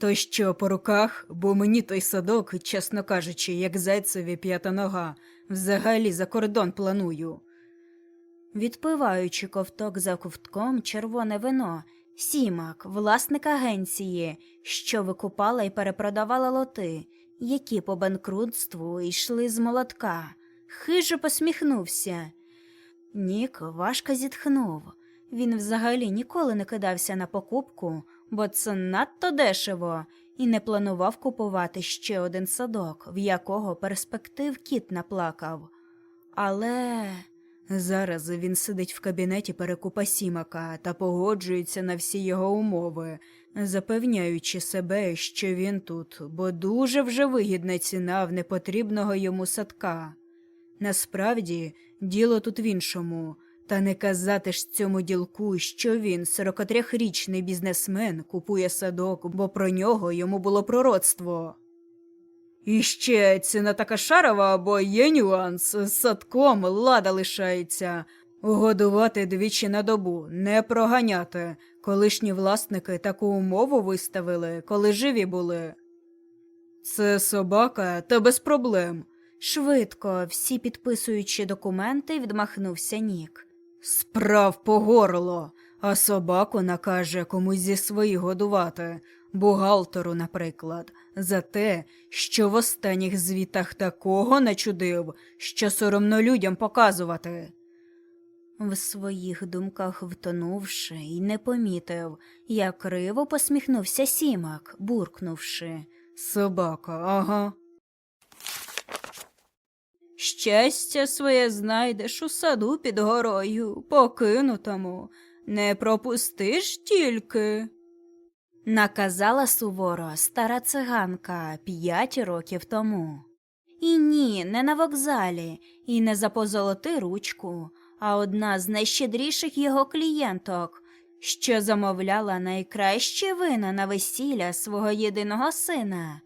То що по руках, бо мені той садок, чесно кажучи, як зайцеві п'ята нога, взагалі за кордон планую. Відпиваючи ковток за ковтком червоне вино, Сімак, власник агенції, що викупала і перепродавала лоти, які по банкрутству йшли з молотка, хижо посміхнувся. Нік важко зітхнув. Він взагалі ніколи не кидався на покупку, бо це надто дешево, і не планував купувати ще один садок, в якого перспектив кіт наплакав. Але. Зараз він сидить в кабінеті перекупа Сімака та погоджується на всі його умови, запевняючи себе, що він тут, бо дуже вже вигідна ціна в непотрібного йому садка. Насправді, діло тут в іншому, та не казати ж цьому ділку, що він, 43-річний бізнесмен, купує садок, бо про нього йому було пророцтво. І ще ціна така шарова, бо є нюанс, з садком лада лишається. Годувати двічі на добу, не проганяти. Колишні власники таку умову виставили, коли живі були. Це собака, та без проблем. Швидко, всі підписуючи документи, відмахнувся Нік. Справ по горло, а собаку накаже комусь зі своїх годувати, бухгалтеру, наприклад, за те, що в останніх звітах такого начудив, що соромно людям показувати. В своїх думках втонувши і не помітив, як криво посміхнувся Сімак, буркнувши. Собака, ага. Щастя своє знайдеш у саду під горою, покинутому. Не пропустиш тільки. Наказала суворо стара циганка п'ять років тому. І ні, не на вокзалі, і не за позолоти ручку, а одна з найщедріших його клієнток, що замовляла найкраще вина на весілля свого єдиного сина.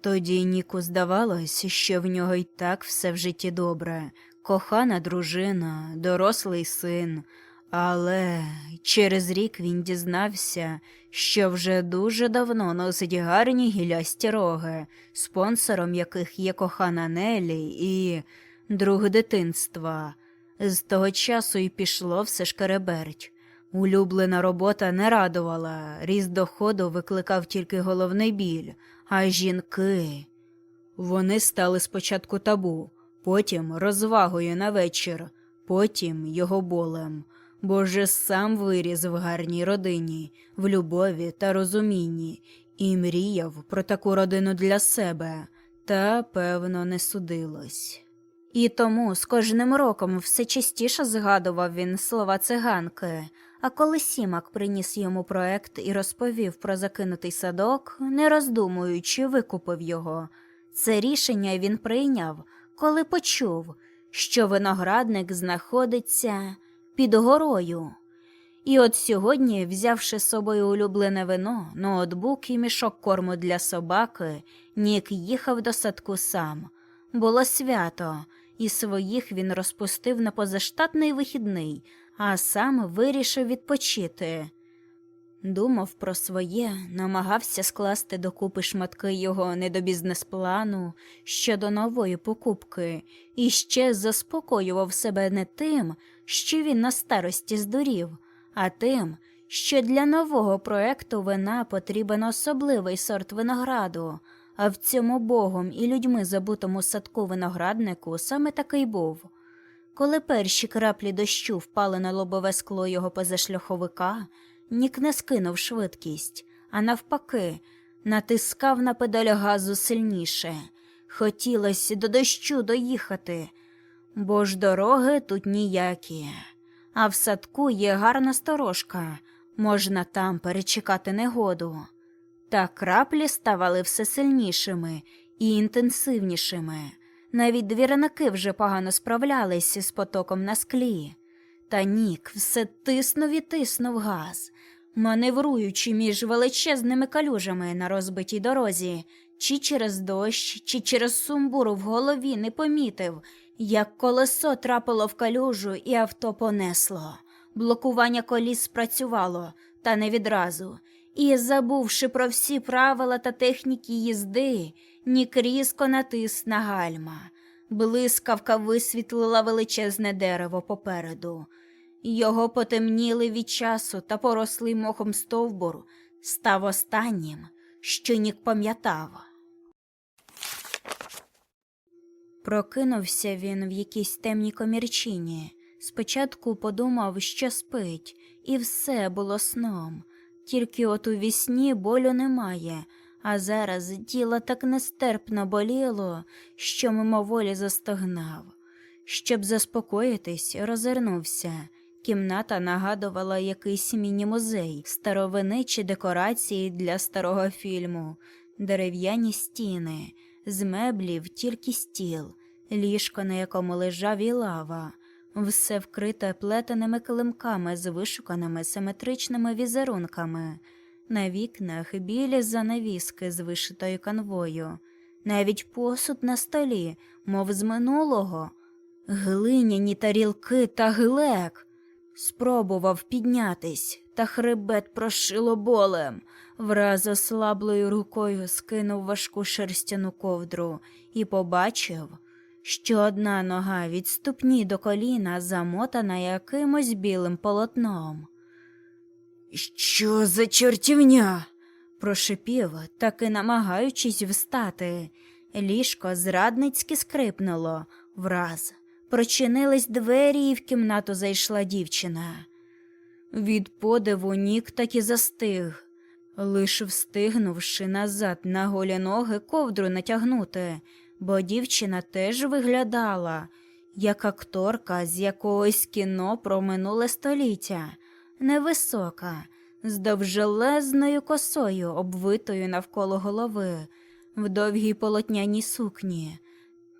Тоді Ніку здавалось, що в нього й так все в житті добре, кохана дружина, дорослий син. Але через рік він дізнався, що вже дуже давно носить гарні гілясті роги, спонсором яких є кохана Нелі і друг дитинства. З того часу й пішло все шкереберть. Улюблена робота не радувала, ріст доходу викликав тільки головний біль, а жінки. Вони стали спочатку табу, потім розвагою на вечір, потім його болем, бо же сам виріс в гарній родині, в любові та розумінні, і мріяв про таку родину для себе, та, певно, не судилось. І тому з кожним роком все частіше згадував він слова циганки. А коли Сімак приніс йому проект і розповів про закинутий садок, не роздумуючи, викупив його. Це рішення він прийняв, коли почув, що виноградник знаходиться під горою. І от сьогодні, взявши з собою улюблене вино, ноутбук і мішок корму для собаки, Нік їхав до садку сам. Було свято, і своїх він розпустив на позаштатний вихідний, а сам вирішив відпочити. Думав про своє, намагався скласти докупи шматки його не до бізнес-плану щодо нової покупки, і ще заспокоював себе не тим, що він на старості здурів, а тим, що для нового проекту вина потрібен особливий сорт винограду, а в цьому богом і людьми забутому садку винограднику саме такий був. Коли перші краплі дощу впали на лобове скло його позашляховика, Нік не скинув швидкість, а навпаки, натискав на педаль газу сильніше. Хотілося до дощу доїхати, бо ж дороги тут ніякі. А в садку є гарна сторожка, можна там перечекати негоду. Та краплі ставали все сильнішими і інтенсивнішими. Навіть двірники вже погано справлялися з потоком на склі. Та Нік все тиснув і тиснув газ, маневруючи між величезними калюжами на розбитій дорозі, чи через дощ, чи через сумбуру в голові не помітив, як колесо трапило в калюжу і авто понесло. Блокування коліс спрацювало, та не відразу, і, забувши про всі правила та техніки їзди, Нік різко натис на гальма. Блискавка висвітлила величезне дерево попереду. Його потемніли від часу та порослий мохом стовбур став останнім, що Нік пам'ятав. Прокинувся він в якійсь темній комірчині. Спочатку подумав, що спить, і все було сном. Тільки от у вісні болю немає, а зараз тіло так нестерпно боліло, що мимоволі застогнав. Щоб заспокоїтись, розвернувся. Кімната нагадувала якийсь міні-музей, старовини чи декорації для старого фільму, дерев'яні стіни, з меблів тільки стіл, ліжко, на якому лежав і лава, все вкрите плетеними килимками з вишуканими симетричними візерунками, на вікнах білі занавіски з вишитою канвою, навіть посуд на столі, мов з минулого, глиняні тарілки та глек. Спробував піднятись, та хребет прошило болем. Враз ослаблою рукою скинув важку шерстяну ковдру і побачив, що одна нога від ступні до коліна замотана якимось білим полотном. Що за чортівня? Прошипів, таки намагаючись встати. Ліжко зрадницьки скрипнуло враз. Прочинились двері, і в кімнату зайшла дівчина. Від подиву нік таки застиг, лиш встигнувши назад на голі ноги ковдру натягнути, бо дівчина теж виглядала, як акторка з якогось кіно про минуле століття, невисока, з довжелезною косою, обвитою навколо голови, в довгій полотняній сукні.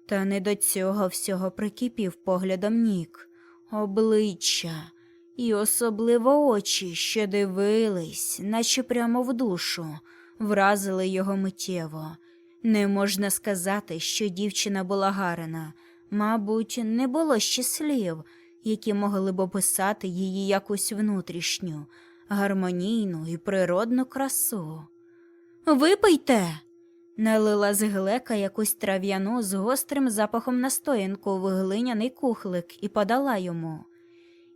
Та не до цього всього прикипів поглядом нік, обличчя і особливо очі, що дивились, наче прямо в душу, вразили його миттєво. Не можна сказати, що дівчина була гарна, мабуть, не було ще слів, які могли б описати її якусь внутрішню, гармонійну і природну красу. Випийте. Налила з глека якусь трав'яну з гострим запахом настоянку в глиняний кухлик і подала йому.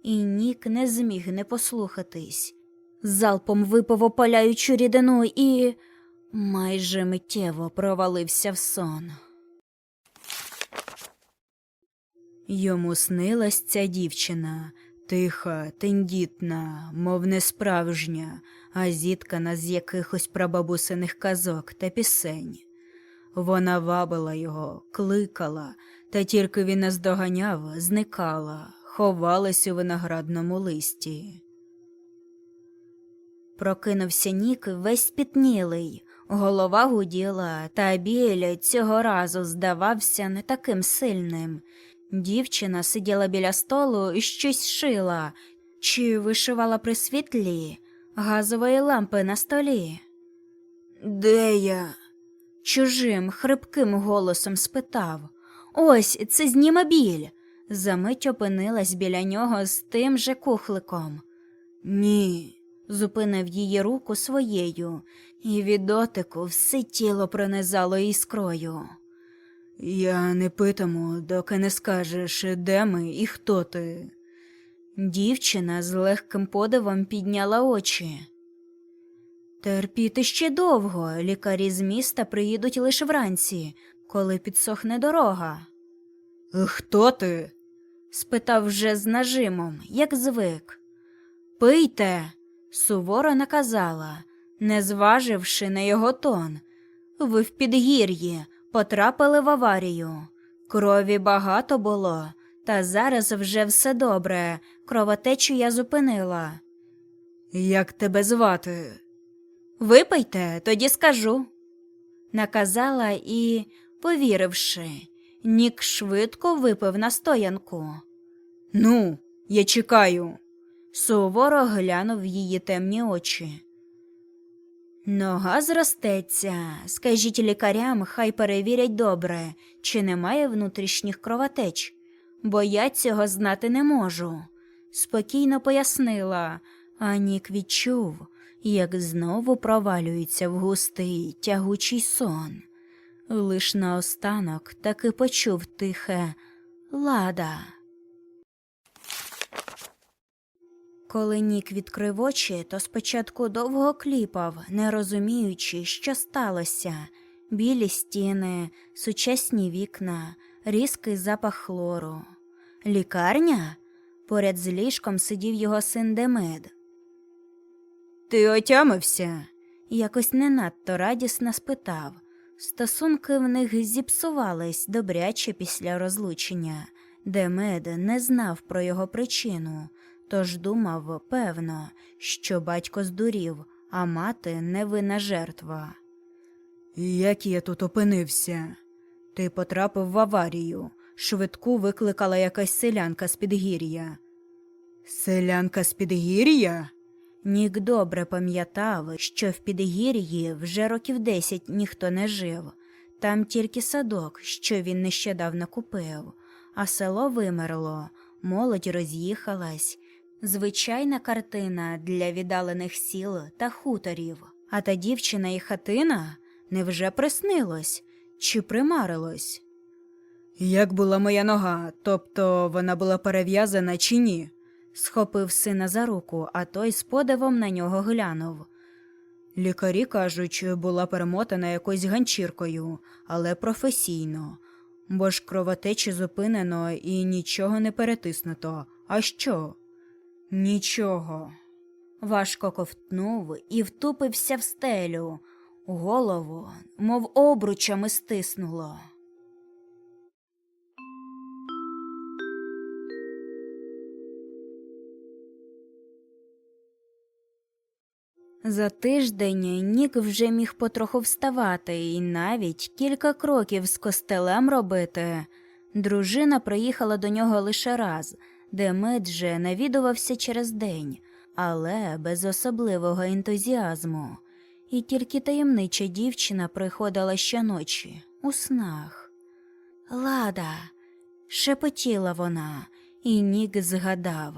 І Нік не зміг не послухатись. Залпом випив опаляючу рідину і майже миттєво провалився в сон. Йому снилась ця дівчина, тиха, тендітна, мов не справжня, а зіткана з якихось прабабусиних казок та пісень. Вона вабила його, кликала, та тільки він наздоганяв, зникала, ховалась у виноградному листі. Прокинувся Нік весь спітнілий, голова гуділа, та біль цього разу здавався не таким сильним. Дівчина сиділа біля столу і щось шила, чи вишивала при світлі газової лампи на столі. Де я? Чужим, хрипким голосом спитав Ось це зніме біль. Замить опинилась біля нього з тим же кухликом. Ні. Зупинив її руку своєю, і від дотику все тіло пронизало іскрою. Я не питиму, доки не скажеш, де ми і хто ти. Дівчина з легким подивом підняла очі. Терпіти ще довго, лікарі з міста приїдуть лише вранці, коли підсохне дорога. Хто ти? спитав вже з нажимом, як звик. Пийте, суворо наказала, не зваживши на його тон. Ви в підгір'ї потрапили в аварію. Крові багато було, та зараз вже все добре. Кровотечу я зупинила. Як тебе звати? Випийте, тоді скажу. Наказала і, повіривши, Нік швидко випив настоянку. Ну, я чекаю. Суворо глянув її темні очі. Нога зростеться. Скажіть лікарям, хай перевірять добре, чи немає внутрішніх кровотеч, бо я цього знати не можу. Спокійно пояснила, а Нік відчув, як знову провалюється в густий тягучий сон. Лиш наостанок таки почув тихе лада. Коли Нік відкрив очі, то спочатку довго кліпав, не розуміючи, що сталося. Білі стіни, сучасні вікна, різкий запах хлору. Лікарня? Поряд з ліжком сидів його син Демид. Ти отямився? Якось не надто радісно спитав. Стосунки в них зіпсувались добряче після розлучення. Демид не знав про його причину, тож думав, певно, що батько здурів, а мати невинна жертва. Як я тут опинився? Ти потрапив в аварію. Швидку викликала якась селянка з підгір'я. Селянка з підгір'я? Нік добре пам'ятав, що в підгір'ї вже років десять ніхто не жив. Там тільки садок, що він нещодавно купив, а село вимерло, молодь роз'їхалась. Звичайна картина для віддалених сіл та хуторів. А та дівчина і хатина невже приснилось чи примарилось? Як була моя нога, тобто вона була перев'язана чи ні? Схопив сина за руку, а той з подивом на нього глянув. Лікарі кажуть, була перемотана якоюсь ганчіркою, але професійно. Бо ж кровотечі зупинено і нічого не перетиснуто. А що? Нічого. Важко ковтнув і втупився в стелю. Голову, мов обручами стиснуло. За тиждень Нік вже міг потроху вставати і навіть кілька кроків з костелем робити. Дружина приїхала до нього лише раз, де мед же навідувався через день, але без особливого ентузіазму. І тільки таємнича дівчина приходила щоночі у снах. Лада, шепотіла вона, і Нік згадав,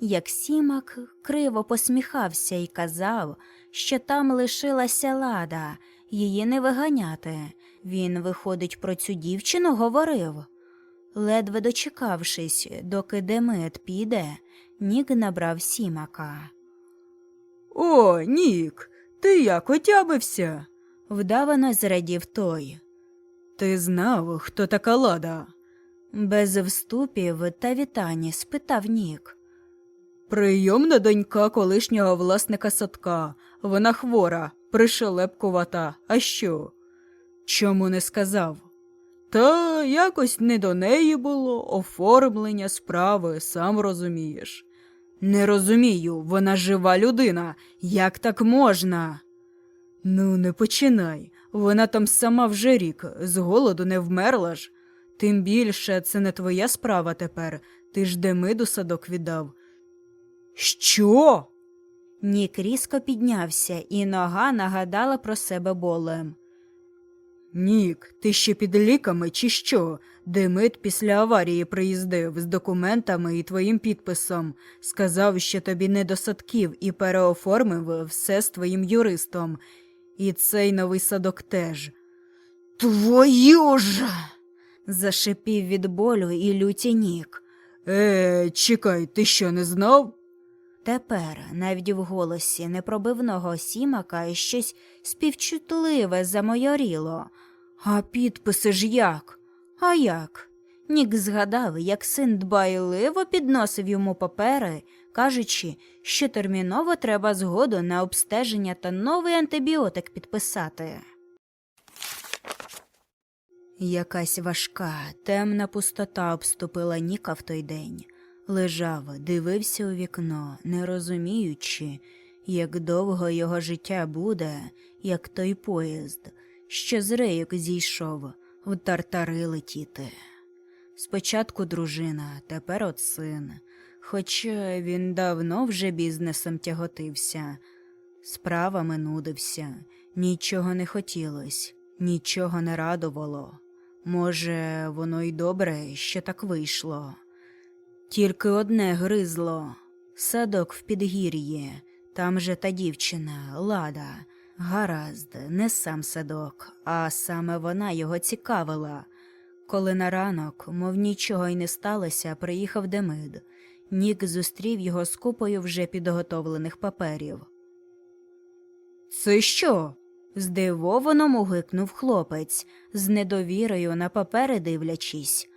як сімак криво посміхався і казав, що там лишилася лада, її не виганяти. Він, виходить, про цю дівчину говорив. Ледве дочекавшись, доки Демет піде, Нік набрав сімака. О, Нік, ти як отябився? Вдавано зрадів той. Ти знав, хто така лада? Без вступів та вітань спитав Нік. Прийомна донька колишнього власника садка. Вона хвора, пришелепкувата. А що? Чому не сказав? Та якось не до неї було оформлення справи, сам розумієш. Не розумію, вона жива людина. Як так можна? Ну, не починай. Вона там сама вже рік, з голоду не вмерла ж. Тим більше це не твоя справа тепер. Ти ж Демиду садок віддав. Що? Нік різко піднявся, і нога нагадала про себе болем. Нік, ти ще під ліками чи що? Демид після аварії приїздив з документами і твоїм підписом. Сказав, що тобі не до садків і переоформив все з твоїм юристом. І цей новий садок теж. Твою ж. Зашипів від болю і люті Нік. Е, чекай, ти що не знав? Тепер навіть в голосі непробивного сімака щось співчутливе замойоріло. А підписи ж як? А як? Нік згадав, як син дбайливо підносив йому папери, кажучи, що терміново треба згоду на обстеження та новий антибіотик підписати. Якась важка, темна пустота обступила Ніка в той день. Лежав, дивився у вікно, не розуміючи, як довго його життя буде, як той поїзд, що з рейок зійшов в тартари летіти. Спочатку дружина, тепер от син, хоча він давно вже бізнесом тяготився, справами нудився, нічого не хотілось, нічого не радувало. Може, воно й добре, що так вийшло. Тільки одне гризло садок в підгір'ї, Там же та дівчина, лада. Гаразд, не сам садок, а саме вона його цікавила. Коли на ранок, мов нічого й не сталося, приїхав Демид. Нік зустрів його з купою вже підготовлених паперів. Це що? здивовано мугикнув хлопець, з недовірою на папери дивлячись.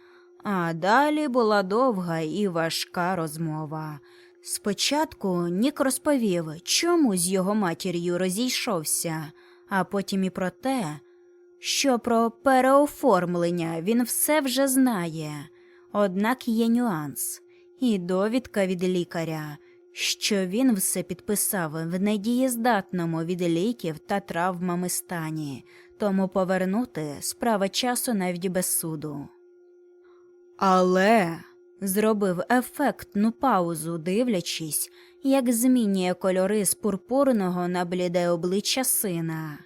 А далі була довга і важка розмова. Спочатку Нік розповів, чому з його матір'ю розійшовся, а потім і про те, що про переоформлення він все вже знає. Однак є нюанс і довідка від лікаря, що він все підписав в недієздатному від ліків та травмами стані, тому повернути справа часу навіть без суду. Але зробив ефектну паузу, дивлячись, як змінює кольори з пурпурного на бліде обличчя сина.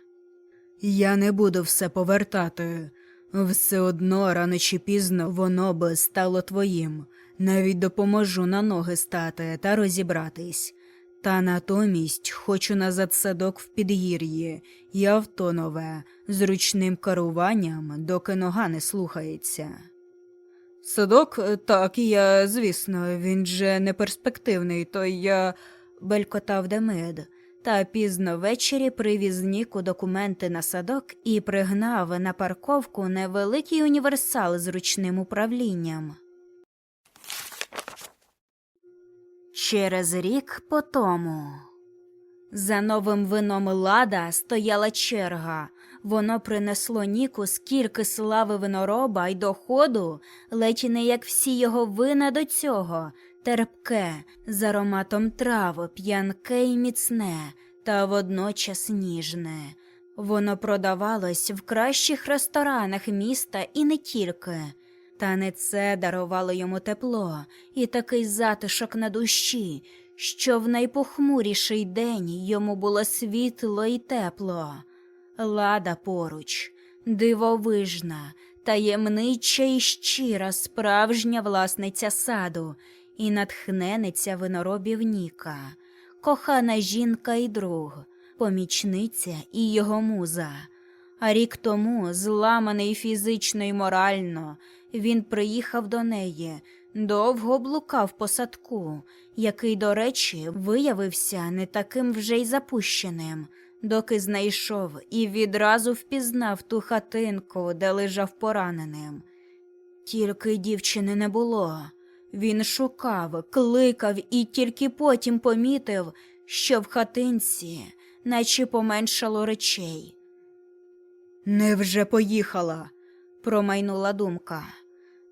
Я не буду все повертати. Все одно рано чи пізно воно би стало твоїм. Навіть допоможу на ноги стати та розібратись. Та натомість хочу назад садок в підгір'ї і авто нове з ручним керуванням, доки нога не слухається. Садок, е, так, я, звісно, він же не перспективний, то я. белькотав Демид, та пізно ввечері привіз Ніку документи на садок і пригнав на парковку невеликий універсал з ручним управлінням. Через рік по тому. За новим вином лада стояла черга. Воно принесло Ніку скільки слави винороба й доходу, ледь не як всі його вина до цього, терпке, з ароматом трав, п'янке й міцне, та водночас ніжне. Воно продавалось в кращих ресторанах міста і не тільки. Та не це дарувало йому тепло і такий затишок на душі, що в найпохмуріший день йому було світло і тепло. Лада поруч, дивовижна, таємнича і щира справжня власниця саду і натхнениця виноробів Ніка, кохана жінка і друг, помічниця і його муза. А рік тому, зламаний фізично і морально, він приїхав до неї, довго блукав по садку, який, до речі, виявився не таким вже й запущеним, доки знайшов і відразу впізнав ту хатинку, де лежав пораненим. Тільки дівчини не було. Він шукав, кликав і тільки потім помітив, що в хатинці наче поменшало речей. Невже поїхала? промайнула думка.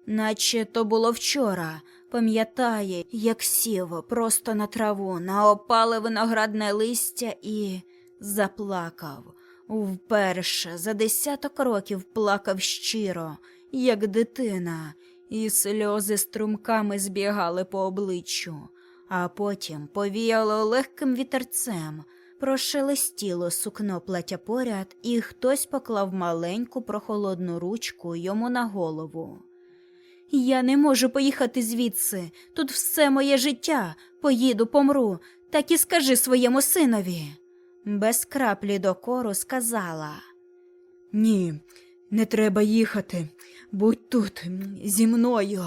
Наче то було вчора, пам'ятає, як сів просто на траву, на опале виноградне листя і заплакав. Вперше за десяток років плакав щиро, як дитина, і сльози струмками збігали по обличчю, а потім повіяло легким вітерцем, прошелестіло сукно плаття поряд, і хтось поклав маленьку прохолодну ручку йому на голову. Я не можу поїхати звідси. Тут все моє життя. Поїду, помру, так і скажи своєму синові. Без краплі докору сказала. Ні, не треба їхати. Будь тут зі мною.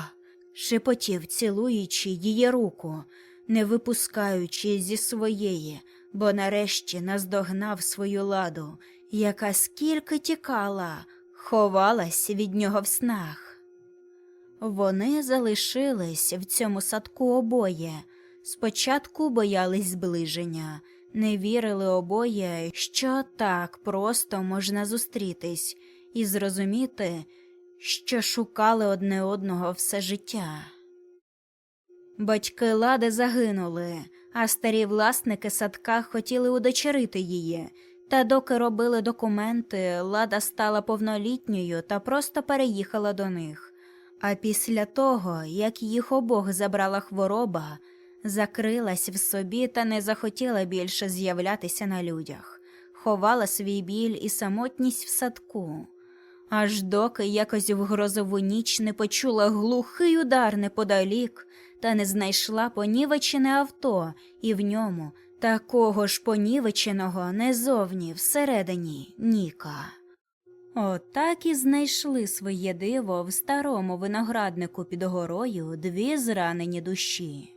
шепотів, цілуючи її руку, не випускаючи зі своєї, бо нарешті наздогнав свою ладу, яка скільки тікала, ховалась від нього в снах. Вони залишились в цьому садку обоє. Спочатку боялись зближення, не вірили обоє, що так просто можна зустрітись і зрозуміти, що шукали одне одного все життя. Батьки лади загинули, а старі власники садка хотіли удочерити її. Та доки робили документи, лада стала повнолітньою та просто переїхала до них. А після того, як їх обох забрала хвороба, закрилась в собі та не захотіла більше з'являтися на людях, ховала свій біль і самотність в садку. Аж доки якось в грозову ніч не почула глухий удар неподалік та не знайшла понівечене авто і в ньому такого ж понівеченого не зовні, всередині Ніка. Отак і знайшли своє диво в старому винограднику під горою дві зранені душі.